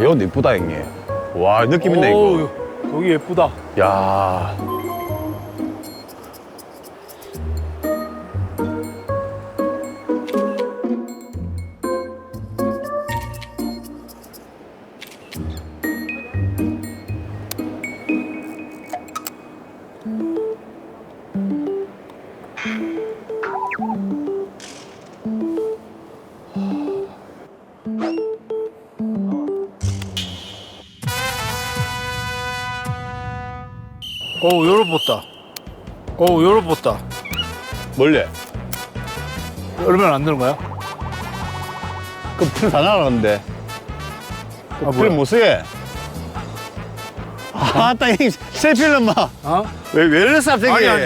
여기 이쁘다 형님. 와 느낌 있네 이거. 여기 예쁘다. 야. 어우, 열어봤다. 어우, 열어봤다. 멀리. 열면 안 되는 거야? 그럼 풀다 날아갔는데. 아, 풀 뭐야? 못 쓰게. 아, 딱 형님 셀피는 막. 어? 왜, 왜 이래 쌉세게. 아니, 아니.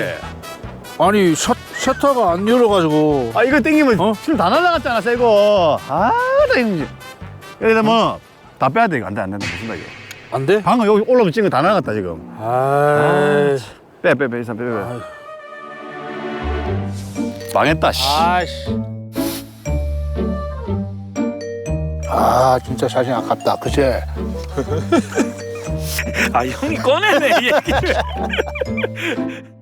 아니, 셔, 셔터가 안 열어가지고. 아, 이거 땡기면 어? 줄다 날아갔잖아, 새거. 아, 나 형님. 여기다 뭐, 다 빼야 돼. 이거 안 돼, 안 된다. 무슨 이게. 안 돼? 방금 여기 올라오면 찍은 거 다 나갔다, 지금. 아이. 빼, 빼, 빼, 이상 빼, 빼. 망했다, 씨. 아이씨. 아 진짜 자신 아깝다 그치? 아, 형이 꺼내네, 이 얘기를.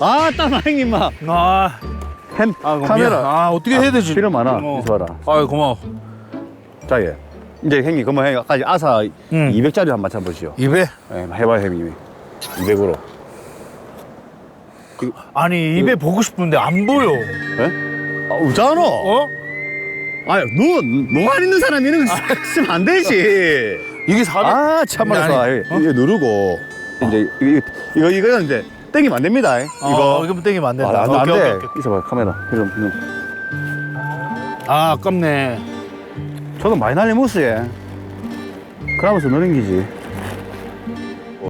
아, 딱 형님, 막. 아, 햄, 아, 그럼 카메라. 미안. 아, 어떻게 해야 되지? 필요 많아. 어. 이서 봐라. 아유, 고마워. 자, 예. 이제 형님, 그러면 형님, 아까 아사 응. 200짜리 한번 맞춰보시오. 입에? 예, 해봐요, 형님. 200으로. 아니, 입에 보고 싶은데 안 보여. 예? 아, 웃잖아. 어? 아니, 너, 너만 있는 사람이 이런 거 쓰면 안 되지. 이게 400? 아, 참말로. 아니, 이거 누르고. 이제, 이거, 이거, 이거 이제 땡기면 안 됩니다. 이거. 이거. 이거 땡기면 안 아, 된다. 안, 안 오케이, 돼. 오케이, 오케이. 있어봐, 카메라. 이름. 아, 아깝네. 저도 많이 날리 못쓰 그러면서 느는 기지.